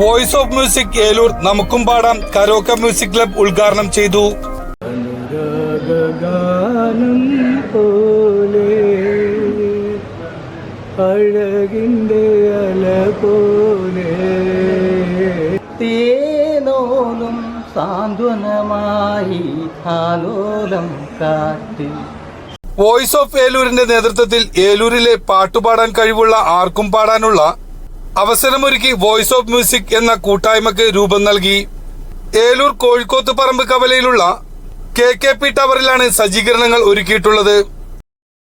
Voice of music Eloor. നമുക്കും പാടാം. കരോക്ക music club ഉദ്ഘാടനം ചെയ്തു. പോലെ അഴകിന്റെ അല പോലെ തേനോലും സാന്ത്വനമായി ആലോലം കാറ്റ് വോയിസ് ഓഫ് ഏലൂരിന്റെ നേതൃത്വത്തിൽ ഏലൂരിലെ പാട്ടുപാടാൻ കഴിവുള്ള ആർക്കും പാടാനുള്ള അവസരമൊരുക്കി വോയിസ് ഓഫ് മ്യൂസിക് എന്ന കൂട്ടായ്മക്ക് രൂപം നൽകി. ഏലൂർ കോഴിക്കോത്ത് പറമ്പ് കവലയിലുള്ള കെ കെ പി ടവറിലാണ് സജ്ജീകരണങ്ങൾ ഒരുക്കിയിട്ടുള്ളത്.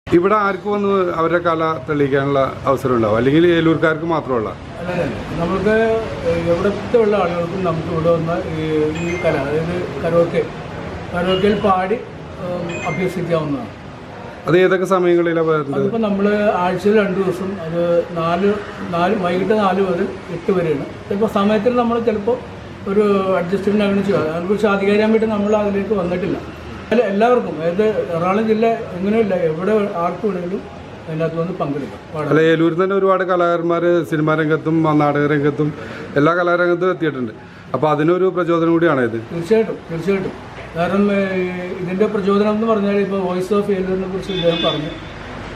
ഇവിടെ ആർക്ക് വന്ന് അവരുടെ കല തെളിയിക്കാനുള്ള അവസരം ഉണ്ടാവും അല്ലെങ്കിൽ ഏലൂർക്കാർക്ക് മാത്രമുള്ള? നമുക്ക് എവിടത്തെ ഉള്ള ആളുകൾക്കും നമുക്ക് ഇവിടെ വന്ന ഈ കല അതായത് കരോക്കെ. കരോക്കയിൽ പാടി അഭ്യസിക്കാവുന്നതാണ്. അത് ഏതൊക്കെ സമയങ്ങളിലാണ് അതിപ്പോൾ നമ്മൾ ആഴ്ചയിൽ രണ്ട് ദിവസം അത് നാല് നാല് വൈകിട്ട് നാല് മുതൽ എട്ട് വരെയാണ്. ചിലപ്പോൾ സമയത്തിൽ നമ്മൾ ചിലപ്പോൾ ഒരു അഡ്ജസ്റ്റ്മെന്റ് അങ്ങനെ ചെയ്യുക അതിനെക്കുറിച്ച് വേണ്ടി നമ്മൾ അതിലേക്ക് വന്നിട്ടില്ല. അല്ല എല്ലാവർക്കും അതായത് എറണാകുളം ജില്ല എങ്ങനെയില്ല എവിടെ ആർക്കും വേണമെങ്കിലും അതിനകത്ത് വന്ന് പങ്കെടുക്കാം. അല്ല ഏലൂരിൽ തന്നെ ഒരുപാട് കലാകാരന്മാർ സിനിമാ രംഗത്തും നാടക രംഗത്തും എല്ലാ കലാരംഗത്തും എത്തിയിട്ടുണ്ട്. അപ്പോൾ അതിനൊരു പ്രചോദനം കൂടിയാണ് ഇത്? തീർച്ചയായിട്ടും തീർച്ചയായിട്ടും. കാരണം ഇതിന്റെ പ്രചോദനം എന്ന് പറഞ്ഞാൽ ഇപ്പോൾ വോയിസ് ഓഫ് ഏലൂരിനെ കുറിച്ച് ഇദ്ദേഹം പറഞ്ഞു.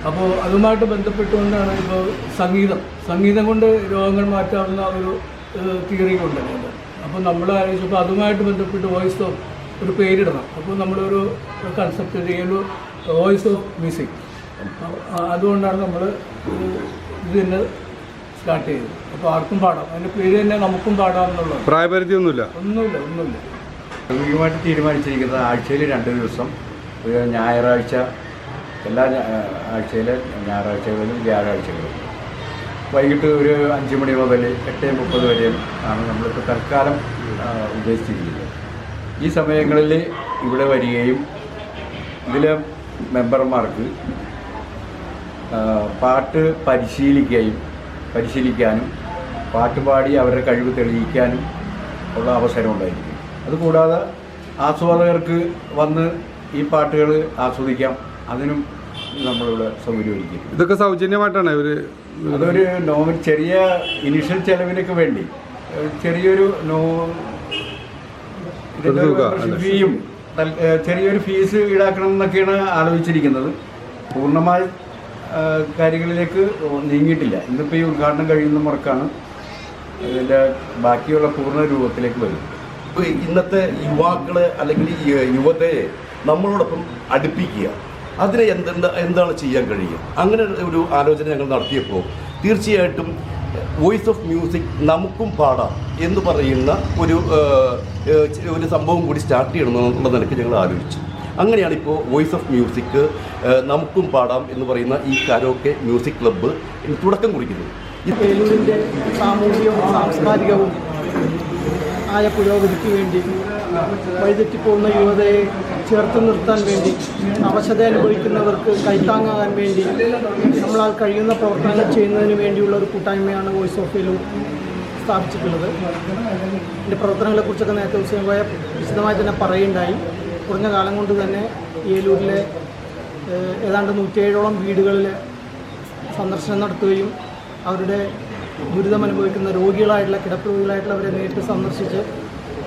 അപ്പോൾ അതുമായിട്ട് ബന്ധപ്പെട്ടുകൊണ്ടാണ് ഇപ്പോൾ സംഗീതം. സംഗീതം കൊണ്ട് രോഗങ്ങൾ മാറ്റാവുന്ന ഒരു തിയറി കൊണ്ട് അപ്പോൾ നമ്മൾ ആലോചിച്ചപ്പോൾ അതുമായിട്ട് ബന്ധപ്പെട്ട് വോയിസ് ഓഫ് ഒരു പേരിടണം. അപ്പോൾ നമ്മളൊരു concept Eloor voice of music അതുകൊണ്ടാണ് നമ്മൾ ഇത് തന്നെ സ്റ്റാർട്ട് ചെയ്തത്. അപ്പോൾ ആർക്കും പാടാം. അതിന്റെ പേര് തന്നെ നമുക്കും പാടാം എന്നുള്ളത്. പ്രായപരിധി ഒന്നുമില്ല. ഒന്നുമില്ല ഒന്നുമില്ല. ഔദ്യോഗികമായിട്ട് തീരുമാനിച്ചിരിക്കുന്നത് ആഴ്ചയിൽ രണ്ട് ദിവസം ഒരു ഞായറാഴ്ച എല്ലാ ആഴ്ചയിലെ ഞായറാഴ്ചകളിലും വ്യാഴാഴ്ചകളിലും. വൈകിട്ട് ഒരു അഞ്ച് മണി മുതൽ എട്ട് മുപ്പത് വരെയും ആണ് നമ്മളിപ്പോൾ തൽക്കാലം ഉദ്ദേശിച്ചിരിക്കുന്നത്. ഈ സമയങ്ങളിൽ ഇവിടെ വരികയും ഇതിലെ മെമ്പർമാർക്ക് പാട്ട് പരിശീലിക്കുകയും പരിശീലിക്കാനും പാട്ട് പാടി അവരുടെ കഴിവ് തെളിയിക്കാനും ഉള്ള അവസരം അതുകൂടാതെ ആസ്വാദകർക്ക് വന്ന് ഈ പാട്ടുകൾ ആസ്വദിക്കാം. അതിനും നമ്മളിവിടെ സൗകര്യം ഒരുക്കി ഇതൊക്കെ സൗജന്യമായിട്ടാണ് ഇവർ അതൊരു നോവൽ ചെറിയ ഇനിഷ്യൽ ചെലവിനൊക്കെ വേണ്ടി. ചെറിയൊരു നോ? ഫീയും ചെറിയൊരു ഫീസ് ഈടാക്കണം എന്നൊക്കെയാണ് ആലോചിച്ചിരിക്കുന്നത്. പൂർണമായ കാര്യങ്ങളിലേക്ക് നീങ്ങിയിട്ടില്ല. ഇന്നിപ്പോൾ ഈ ഉദ്ഘാടനം കഴിയുന്ന മുറക്കാണ് ഇതിന്റെ ബാക്കിയുള്ള പൂർണ രൂപത്തിലേക്ക് വരുന്നത്. ഇന്നത്തെ യുവാക്കളെ അല്ലെങ്കിൽ യുവതയെ നമ്മളോടൊപ്പം അടുപ്പിക്കുക. അതിനെ എന്തെന്താ എന്താണ് ചെയ്യാൻ കഴിയുക? അങ്ങനെ ഒരു ആലോചന ഞങ്ങൾ നടത്തിയപ്പോൾ തീർച്ചയായിട്ടും വോയിസ് ഓഫ് മ്യൂസിക് നമുക്കും പാടാം എന്ന് പറയുന്ന ഒരു ഒരു സംഭവം കൂടി സ്റ്റാർട്ട് ചെയ്യണമെന്നുള്ള നിലയ്ക്ക് ഞങ്ങൾ ആലോചിച്ചു. അങ്ങനെയാണ് ഇപ്പോൾ വോയിസ് ഓഫ് മ്യൂസിക് നമുക്കും പാടാം എന്ന് പറയുന്ന ഈ കരോക്കെ മ്യൂസിക് ക്ലബ്ബ് തുടക്കം കുറിക്കുന്നത്. സാമൂഹികവും സാംസ്കാരികവും ആയ പുരോഗതിക്ക് വേണ്ടി വഴിതെറ്റിപ്പോകുന്ന യുവതയെ ചേർത്ത് നിർത്താൻ വേണ്ടി അവശത അനുഭവിക്കുന്നവർക്ക് കൈത്താങ്ങാകാൻ വേണ്ടി നമ്മളാൽ കഴിയുന്ന പ്രവർത്തനങ്ങൾ ചെയ്യുന്നതിന് വേണ്ടിയുള്ള ഒരു കൂട്ടായ്മയാണ് വോയിസ് ഓഫ് ഫീലും സ്ഥാപിച്ചിട്ടുള്ളത്. എന്റെ പ്രവർത്തനങ്ങളെക്കുറിച്ചൊക്കെ നേരത്തെ വിശദമായ വിശദമായി തന്നെ പറയുണ്ടായി കുറഞ്ഞ കാലം കൊണ്ട് തന്നെ ഏലൂരിലെ ഏതാണ്ട് നൂറ്റിയേഴോളം വീടുകളിൽ സന്ദർശനം നടത്തുകയും അവരുടെ ദുരിതം അനുഭവിക്കുന്ന രോഗികളായിട്ടുള്ള കിടപ്പ് രോഗികളായിട്ടുള്ളവരെ നേരിട്ട് സന്ദർശിച്ച്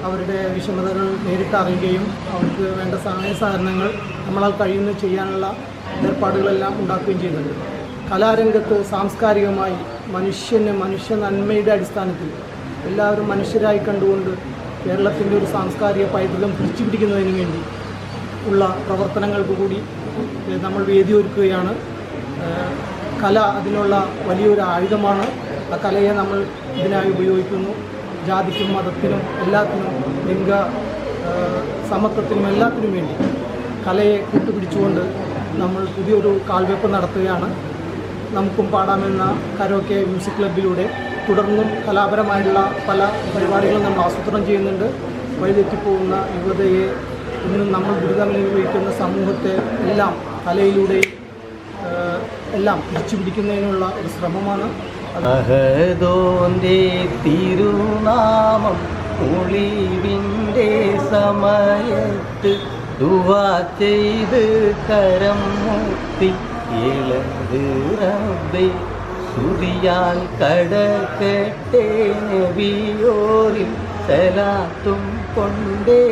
അവരുടെ വിഷമതകൾ നേരിട്ട് അറിയുകയും അവർക്ക് വേണ്ട സഹായ സഹകരണങ്ങൾ നമ്മളാൽ കഴിയുന്ന ചെയ്യാനുള്ള ഏർപ്പാടുകളെല്ലാം ഉണ്ടാക്കുകയും ചെയ്യുന്നുണ്ട്. കലാരംഗത്ത് സാംസ്കാരികമായി മനുഷ്യന് മനുഷ്യ നന്മയുടെ അടിസ്ഥാനത്തിൽ എല്ലാവരും മനുഷ്യരായി കണ്ടുകൊണ്ട് കേരളത്തിന്റെ ഒരു സാംസ്കാരിക പൈതൃകം പിടിച്ചുപിടിക്കുന്നതിന് വേണ്ടി ഉള്ള പ്രവർത്തനങ്ങൾക്ക് കൂടി നമ്മൾ വേദിയൊരുക്കുകയാണ്. ഒരുക്കുകയാണ് കല അതിനുള്ള വലിയൊരു ആയുധമാണ്. ആ കലയെ നമ്മൾ ഇതിനായി ഉപയോഗിക്കുന്നു. ജാതിക്കും മതത്തിനും എല്ലാത്തിനും ലിംഗ സമത്വത്തിനും എല്ലാത്തിനും വേണ്ടി കലയെ കൂട്ടുപിടിച്ചുകൊണ്ട് നമ്മൾ പുതിയൊരു കാൽവെപ്പ് നടത്തുകയാണ്. നമുക്കും പാടാമെന്ന കരോക്കെ മ്യൂസിക് ക്ലബിലൂടെ തുടർന്നും കലാപരമായിട്ടുള്ള പല പരിപാടികളും നമ്മൾ ആസൂത്രണം ചെയ്യുന്നുണ്ട്. വഴിതെറ്റിപ്പോകുന്ന യുവതയെ ഇന്നും നമ്മൾ ദുരിതമനുഭവിക്കുന്ന സമൂഹത്തെ എല്ലാം കലയിലൂടെ എല്ലാം എല്ലാം തിരിച്ചുപിടിക്കുന്നതിനുള്ള ഒരു ശ്രമമാണ്. അഹദോന്റെ തിരുനാമം ഒളിവിന്റെ സമയത്ത് ദുവാ ചെയ്ത് കരം മുത്തി ഇളത് റബ്ബേ. ശ്രുതിയാൽ കടക്കട്ടെ നബിയോരിൽ സലാത്തും കൊണ്ടേ.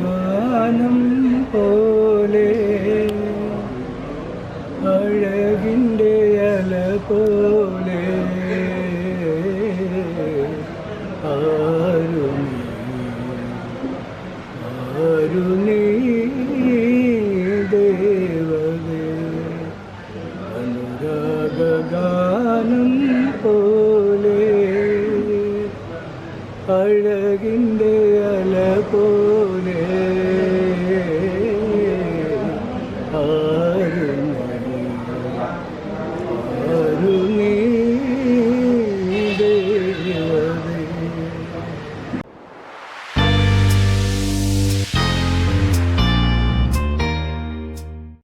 ഗാനം പോലെ പോലെ അഴകിന്റെ അല പോലെ